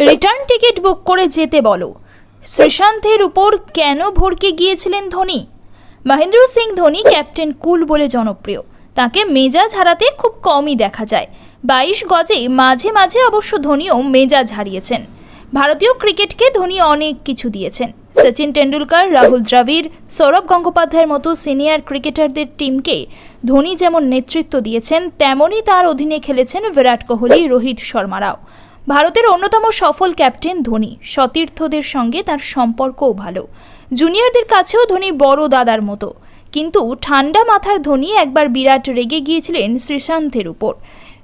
Return ticket book করে যেতে বলো। শ্রীশান্তের উপর কেন ভরকে গিয়েছিলেন ধোনি? মহেন্দ্র সিং ধোনি ক্যাপ্টেন কুল বলে জনপ্রিয়। তাকে মেজাজ হারাতে খুব কমই দেখা যায়। বাইশ গজে মাঝে মাঝে অবশ্য ধোনিও মেজাজ হারিয়েছেন। ভারতীয় ক্রিকেটকে ধোনি অনেক কিছু দিয়েছেন। সচিন টেন্ডুলকার রাহুল দ্রাবিড়, সৌরভ গঙ্গোপাধ্যায়ের মতো সিনিয়র ক্রিকেটারদের টিমকে ধোনি যেমন নেতৃত্ব দিয়েছেন, তেমনই তার অধীনে খেলেছেন বিরাট কোহলি, রোহিত শর্মারাও। ভারতের অন্যতম সফল ক্যাপ্টেন ধোনি, সতীর্থদের সঙ্গে তার সম্পর্কও ভালো। জুনিয়রদের কাছেও ধোনি বড় দাদার মতো। কিন্তু ঠান্ডা মাথার ধোনি একবার বিরাট রেগে গিয়েছিলেন শ্রীশান্তের উপর।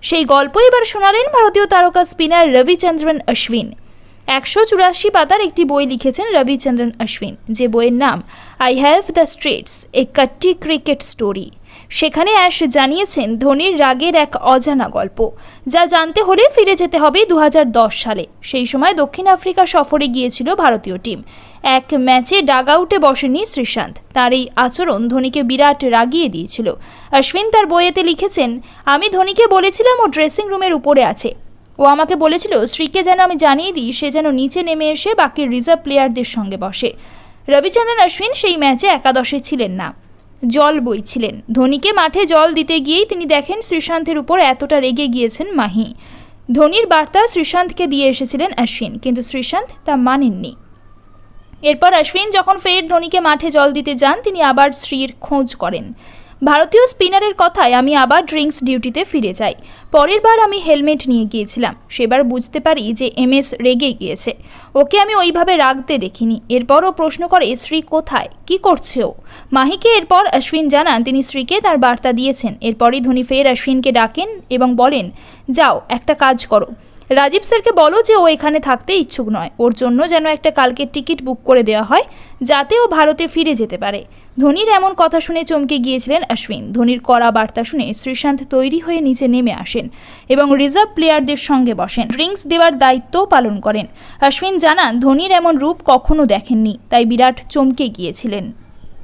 সেই গল্প এবার শোনালেন ভারতীয় তারকা স্পিনার রবিচন্দ্রন অশ্বিন। একশো চুরাশি পাতার একটি বই লিখেছেন রবিচন্দ্রন অশ্বিন। যে বইয়ের নাম I have the streets a kutti cricket story. সেখানে অ্যাশ জানিয়েছেন, ধোনির রাগের এক অজানা গল্প যা জানতে হলে ফিরে যেতে হবে দু হাজার দশ সালে। সেই সময় দক্ষিণ আফ্রিকা সফরে গিয়েছিল ভারতীয় টিম। এক ম্যাচে ডাগ আউটে বসেনি শ্রীশান্ত। তার এই আচরণ ধোনিকে বিরাট রাগিয়ে দিয়েছিল। অশ্বিন তার বইয়েতে লিখেছেন, আমি ধোনিকে বলেছিলাম ও ড্রেসিং রুমের উপরে আছে। ও আমাকে বলেছিল শ্রীকে যেন আমি জানিয়ে দিই, সে যেন নিচে নেমে এসে বাকি রিজার্ভ প্লেয়ারদের সঙ্গে বসে। রবিচন্দ্রন অশ্বিন সেই ম্যাচে একাদশে ছিলেন না, জল বইছিলেন। ধোনিকে মাঠে জল দিতে গিয়েই তিনি দেখেন শ্রীশান্তের উপর এতটা রেগে গিয়েছেন মাহি। ধোনির বার্তা শ্রীশান্তকে দিয়ে এসেছিলেন অশ্বিন, কিন্তু শ্রীশান্ত তা মানেননি। এরপর অশ্বিন যখন ফের ধোনিকে মাঠে জল দিতে যান, তিনি আবার শ্রীর খোঁজ করেন। ভারতীয় স্পিনারের কথায় আমি আবার ড্রিঙ্কস ডিউটিতে ফিরে যাই। পরের বার আমি হেলমেট নিয়ে গিয়েছিলাম। সেবার বুঝতে পারি যে এম এস রেগে গিয়েছে। ওকে আমি ওইভাবে রাগতে দেখিনি। এরপরও প্রশ্ন করে, শ্রী কোথায়? কি করছে ও? মাহিকে এরপর অশ্বিন জানান, তিনি শ্রীকে তার বার্তা দিয়েছেন। এরপরই ধোনি ফের অশ্বিনকে ডাকেন এবং বলেন, যাও, একটা কাজ করো। রাজীব স্যারকে বলো যে ও এখানে থাকতে ইচ্ছুক নয়। ওর জন্য যেন একটা কালকে টিকিট বুক করে দেওয়া হয়, যাতে ও ভারতে ফিরে যেতে পারে। ধোনির এমন কথা শুনে চমকে গিয়েছিলেন অশ্বিন। ধোনির কড়া বার্তা শুনে শ্রীশান্ত তৈরি হয়ে নিচে নেমে আসেন এবং রিজার্ভ প্লেয়ারদের সঙ্গে বসেন। ড্রিঙ্কস দেওয়ার দায়িত্বও পালন করেন। অশ্বিন জানান, ধোনির এমন রূপ কখনো দেখেননি, তাই বিরাট চমকে গিয়েছিলেন।